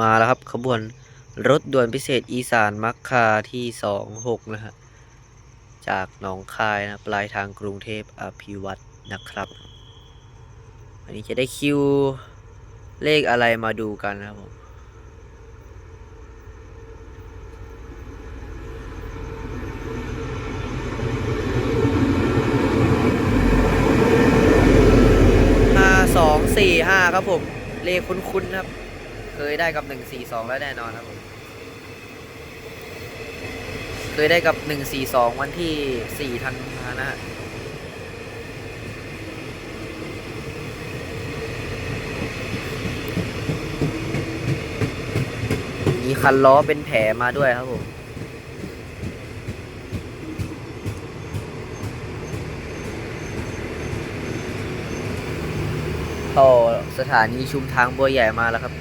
มาแล้วครับขบวนรถด่วนพิเศษอีสานมักคาที่สองหกนะฮะจากหนองคายนะปลายทางกรุงเทพอภิวัตนะครับ อันนี้จะได้คิวเลขอะไรมาดูกันนะครับผมห้าสองสี่ห้าครับผม เลขคุ้นๆครับ เคยได้กับหนึ่งสี่สองแล้วแน่นอนครับผม เคยได้กับหนึ่งสี่สองวันที่สี่ธันวานะฮะมีคันล้อเป็นแผลมาด้วยครับผมเข้าสถานีชุมทางบัวใหญ่มาแล้วครับ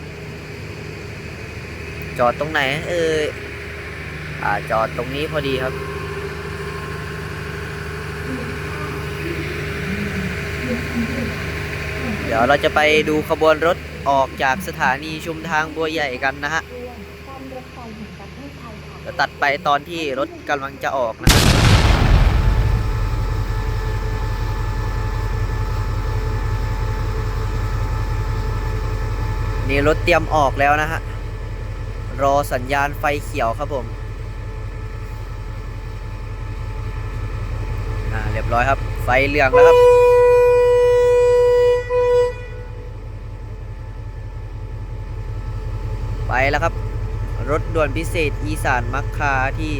จอดตรงไหน เอออ่าจอดตรงนี้พอดีครับ เดี๋ยวเราจะไปดูขบวนรถออกจากสถานีชุมทางบัวใหญ่กันนะฮะการรถไฟแห่งประตัดไปตอนที่รถกำลังจะออกนะนี่รถเตรียมออกแล้วนะฮะ รอสัญญาณไฟเขียวครับผม อ่า เรียบร้อยครับ ไฟเหลืองแล้วครับ ไปแล้วครับ รถด่วนพิเศษอีสานมักคาที่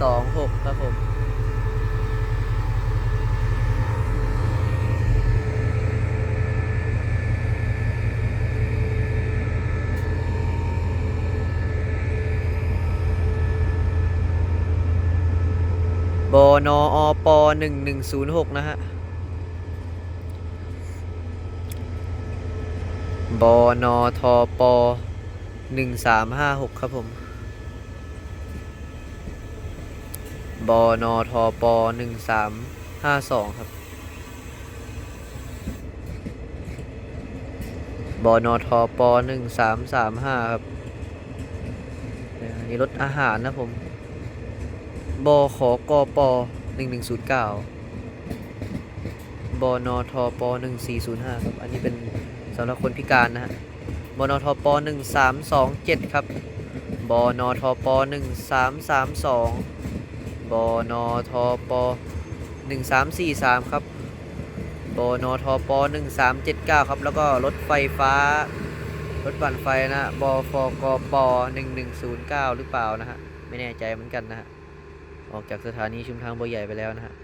26 ครับผม บนอป1106นะฮะบนทป1356ครับผมบนทป1352ครับบนทป1335ครับนนี้รถอาหารนะผม บขกป1109บนทป1405ครับ อันนี้เป็นสำหรับคนพิการนะฮะบนทป1327ครับบนทป1332บนทป1343ครับบนทป1379ครับ แล้วก็รถไฟฟ้ารถปั่นไฟนะบฟกป1109หรือเปล่านะฮะ ไม่แน่ใจเหมือนกันนะฮะ ออกจากสถานีชุมทางบัวใหญ่ไปแล้วนะฮะ